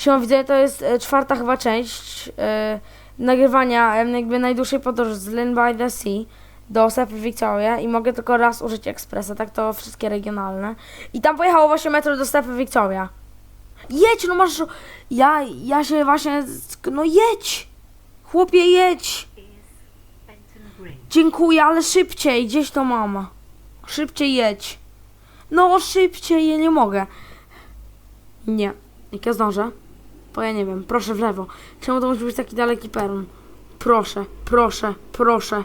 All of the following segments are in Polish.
Siema widzę, to jest e, czwarta chyba część e, nagrywania jakby najdłuższej podróży z Lynn by the Sea do St. Victoria i mogę tylko raz użyć ekspresa, tak to wszystkie regionalne. I tam pojechało właśnie metro do St. Victoria. Jedź, no masz... Ja, ja się właśnie... No jedź! Chłopie, jedź! Dziękuję, ale szybciej, gdzieś to mama. Szybciej jedź. No szybciej, ja nie mogę. Nie. Jak ja zdążę? Bo ja nie wiem. Proszę w lewo. Czemu to musi być taki daleki peron? Proszę, proszę, proszę.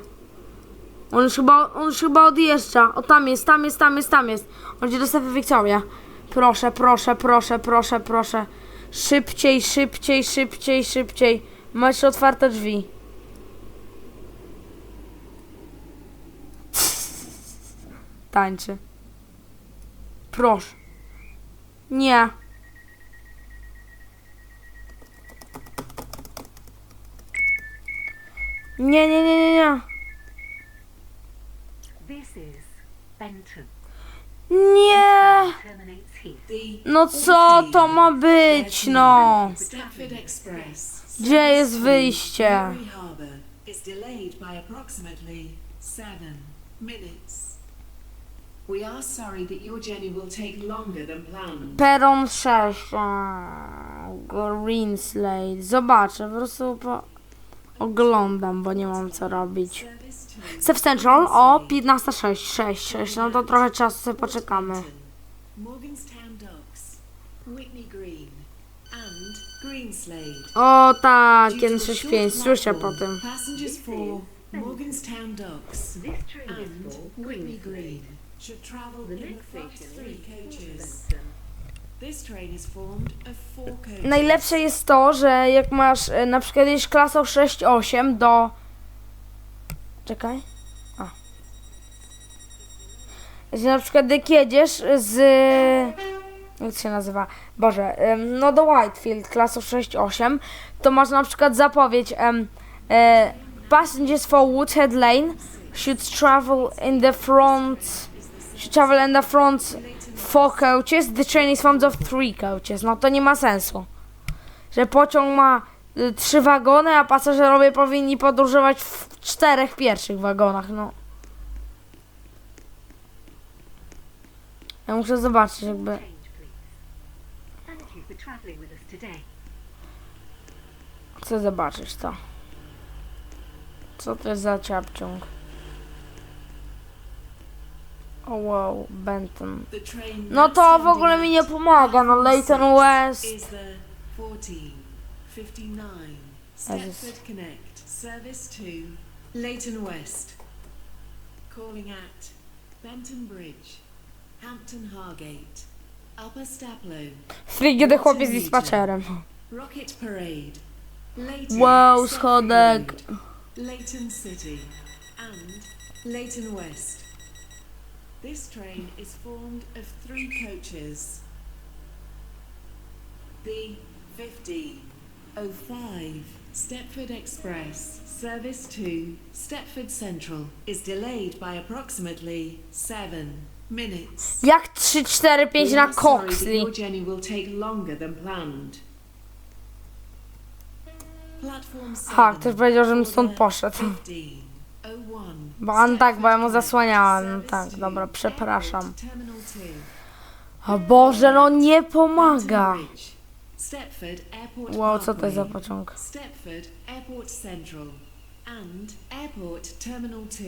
On już chyba, on już chyba odjeżdża. O tam jest, tam jest, tam jest, tam jest. On idzie do Stefy Victoria. Proszę, proszę, proszę, proszę, proszę. Szybciej, szybciej, szybciej, szybciej. Masz otwarte drzwi. Tańczy. Proszę. Nie. Nie, nie, nie, nie, nie. This is Benton. Nie. No co to ma być, no? Gdzie jest wyjście? Mary Harbour is delayed by approximately seven minutes. We are sorry that your journey will take longer than planned. Peron 6. Green Slate. Zobaczę, po prostu po... oglądam, bo nie mam co robić. Sef Central o 15.06. 6, 6. No to trochę czasu sobie poczekamy. Morganstown Docks, Whitney Green, and Greenslade. O tak, Due to 165. a short Słyszę po tym. Morganstown Docks and Whitney. Green should travel The in the next three coaches. Najlepsze jest to, że jak masz e, na przykład jedziesz klasą 6-8 do... Czekaj. A. Że na przykład jak jedziesz z... Jak się nazywa? Boże, no do Whitefield klasą 6-8, to masz na przykład zapowiedź e, Passengers for Woodhead Lane should travel in the front should travel in the front four coaches, the train is formed of three coaches. No to nie ma sensu. Że pociąg ma y, trzy wagony, a pasażerowie powinni podróżować w czterech pierwszych wagonach, no. Ja muszę zobaczyć jakby... Chcę zobaczyć to. Co to jest za ciapciąg? O wow, Benton. No to w ogóle mi nie pomaga, no Leighton West. is the 1459 Stepford Connect service to Leighton West. Calling at Benton Bridge, Hampton Hargate, Upper Staplow, Frigidy chłopiec z dispatcherem. Rocket Parade, Leighton, Wow, schodek. Leighton City, and Leighton West. This train is formed of three coaches. The 5005 Stepford Express service to Stepford Central is delayed by approximately seven minutes. Jak 3, 4, 5 We na oh, Coxley. your journey will take longer than planned. Platform Ha, 7 ktoś powiedział, żebym stąd poszedł. 1501 Bo on tak, bo ja mu zasłaniałam. No tak, dobra, przepraszam. Airport Terminal 2. O Boże, no nie pomaga. Wow, co to jest za pociąg? Stepford Airport Central and Airport Terminal 2.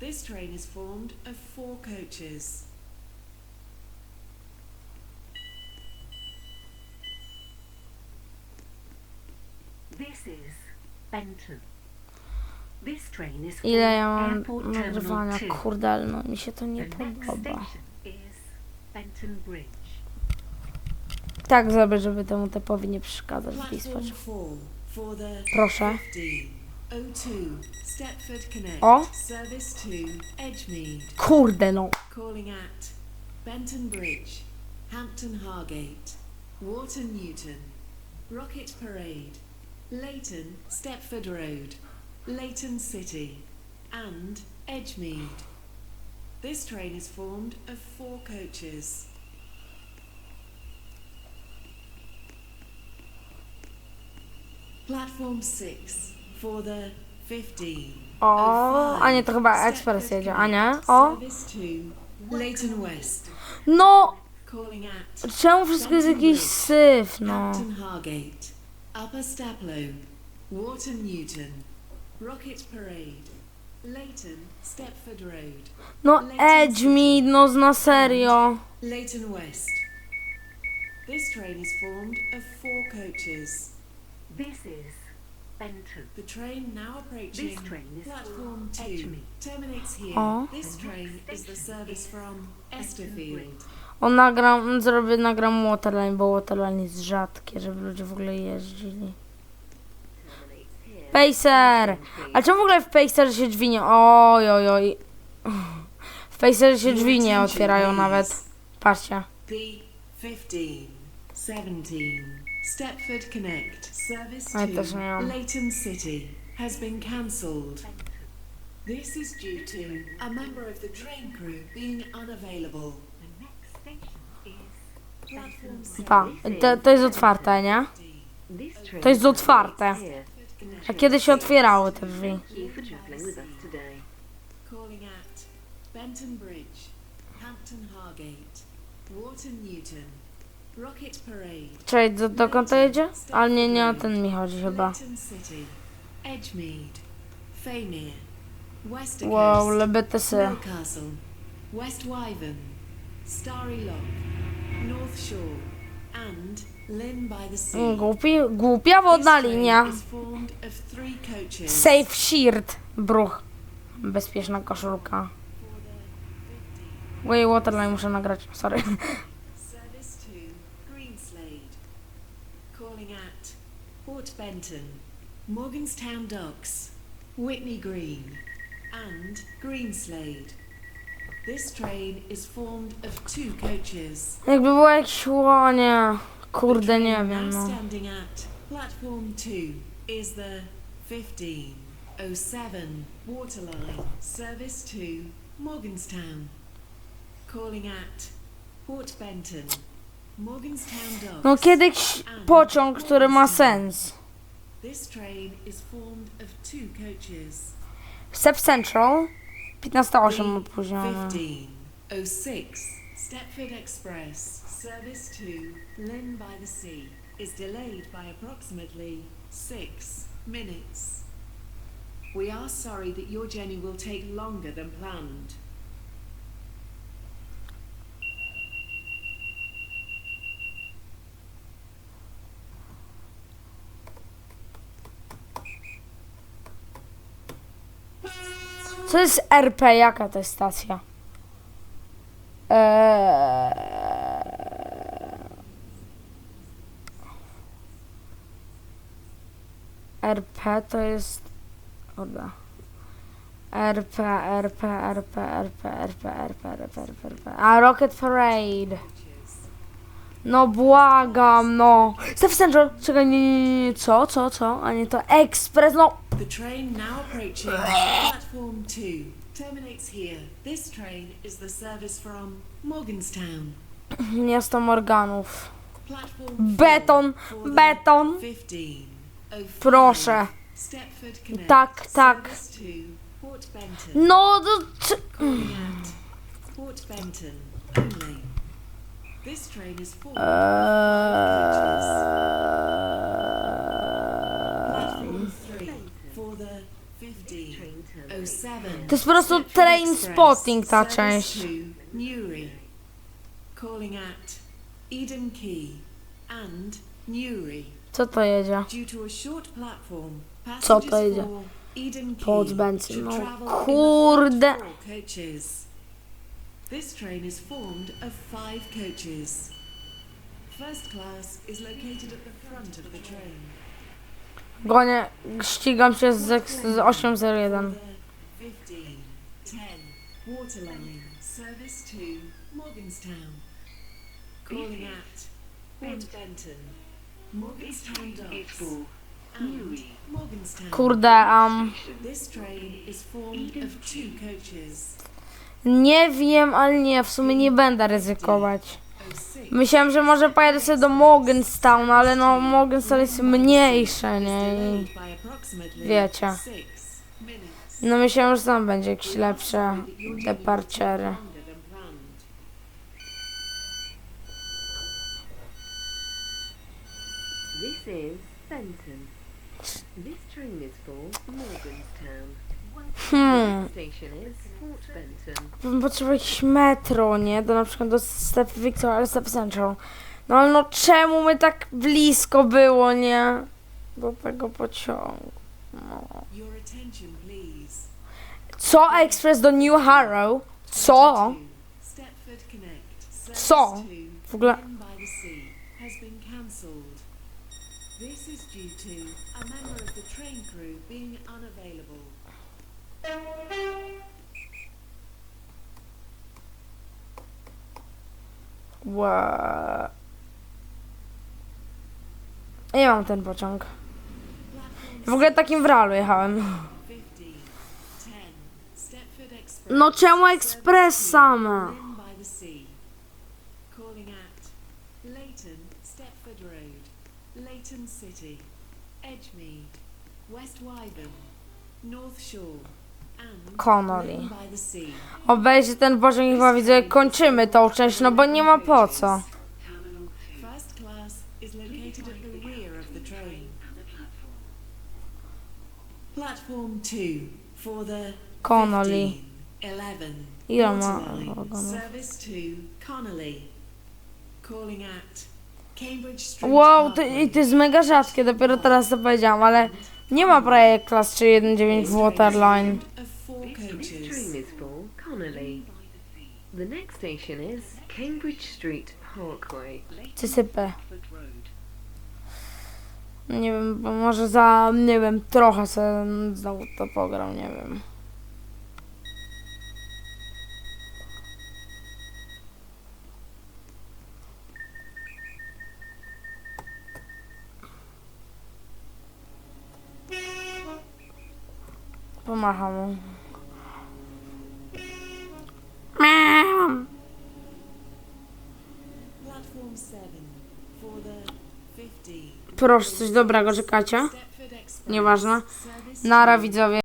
This train is formed of four coaches. This is Benton. This train is for Ile ja mam nagrywania? 2. Kurde, no mi się to nie The next podoba. station is Benton Bridge. Tak zrobię, żeby temu typowi nie przeszkadzać w Platform dispatch. 4 for the Proszę. 1502 Stepford Connect O. service to Edgemead. Kurde no. Calling at Benton Bridge, Hampton Hargate, Walton Newton, Rocket Parade, Leighton Stepford Road, Leighton City, and Edgemead. This train is formed of four coaches. Platform 6 for the 15. O, oh, a nie, to chyba ekspres jedzie, a nie? O, Leighton West. no, Calling at czemu wszystko jest jakiś syf, no. Upper Staplow, Wharton Newton, No, edź mi, no, na serio. Leighton West. This train is formed of four coaches. This is Benton. The train now approaching This train is platform for 2 Edgmead. terminates here. Aw. This train is the service from Esterfield. O, nagram, zrobię, nagram Waterline, bo Waterline jest rzadkie, żeby ludzie w ogóle jeździli. Pacer! A czemu w ogóle w Pacerze się drzwi nie... Oj, oj, oj. W Pacerze się drzwi nie otwierają nawet. Patrzcie. The 15, 17, Stepford Connect, Service I 2, też nie mam. Leighton City, has been cancelled. This is due to a member of the train crew being unavailable. Pa, to, to jest otwarte, nie? To jest otwarte. A kiedy się otwierały te drzwi? Calling at Benton Bridge, Hampton Hargate, Wharton Newton, Rocket Parade, Czekaj, do, dokąd to jedzie? Ale nie, nie o ten mi chodzi chyba. Leighton City, Edgemead, Faymere, Wow, LBTS. Newcastle, West Wyvern, Starry Lock, North Shore, Mm, głupi, głupia wodna linia. Safe shield, bruch. Bezpieczna koszulka. Way Waterline muszę nagrać, sorry. Port Benton, Morganstown Docks, Whitney Green and Greenslade. This train is formed of two coaches. Jakby było jakieś łonie. Kurde, nie wiem, no. standing at platform two is the 1507 Waterline, service to Morganstown. Calling at Port Benton, Morganstown Docks. No kiedyś pociąg, który ma sens. This train is formed of two coaches. Step Central. 15.08 opóźnione. 1506 Stepford Express, service to Lynn by the Sea, is delayed by approximately six minutes. We are sorry that your journey will take longer than planned. Co jest RP? Jaka to jest stacja? Eee... RP to jest... Kurde. RP, RP, RP, RP, RP, RP, RP, RP, RP. A Rocket Parade. No błagam, no. Step Central. Czekaj, nie, nie, nie. Co, co, co? A nie to Express, no. The train now approaching platform two terminates here. This train is the service from Morganstown. Miasto Morganów. Platform Beton, beton. 15. Proszę. Stepford Connect. Tak, tak. Service to Port Benton. No, to, czy... To jest po prostu train spotting ta część. Co to jedzie? Co to jedzie? Pod Benson. No kurde. This train is formed of five coaches. First class is located at the front of the train. Gonię, ścigam się z, z 801. Kurde, um. Nie wiem, ale nie, w sumie nie będę ryzykować. Myślałem, że może pojadę sobie do Morgantown, ale no Morgantown jest mniejsze, nie? I wiecie. No myślałem, że tam będzie jakieś lepsze planned. This is Benton. This train is for Morganstown. Hmm. Bym potrzebował jakieś metro, nie? Do na przykład do Step Victoria, Step Central. No ale no czemu my tak blisko było, nie? Do tego pociągu. No. Co? Express do New Harrow? Co? Stepford Connect. Service Co? W ogóle... This is due to a member of the train crew being unavailable. Ła. Ja mam ten pociąg. W ogóle takim w realu jechałem. 50, 10, Stepford Express. No czemu ekspres sama? Stepford Road, City, Edgemead, West Wyvern, North Shore, Connolly. Obejrzy ten i chyba widzę, kończymy tą część, no bo nie ma po co. First class is located at the rear of the train. Platform 2 for the Connolly. 15, 11 Ile ma. Wow, to, i to jest mega rzadkie, dopiero teraz to powiedziałam, ale nie ma prawie klas 319 w Waterline. Of four This train coaches. is for Connolly. The next station is Cambridge Street Parkway. Cysypę. Nie wiem, bo może za, nie wiem, trochę sobie znowu to pogram, nie wiem. Pomacham. Proszę, coś dobrego czekacie? Nieważne. Nara widzowie.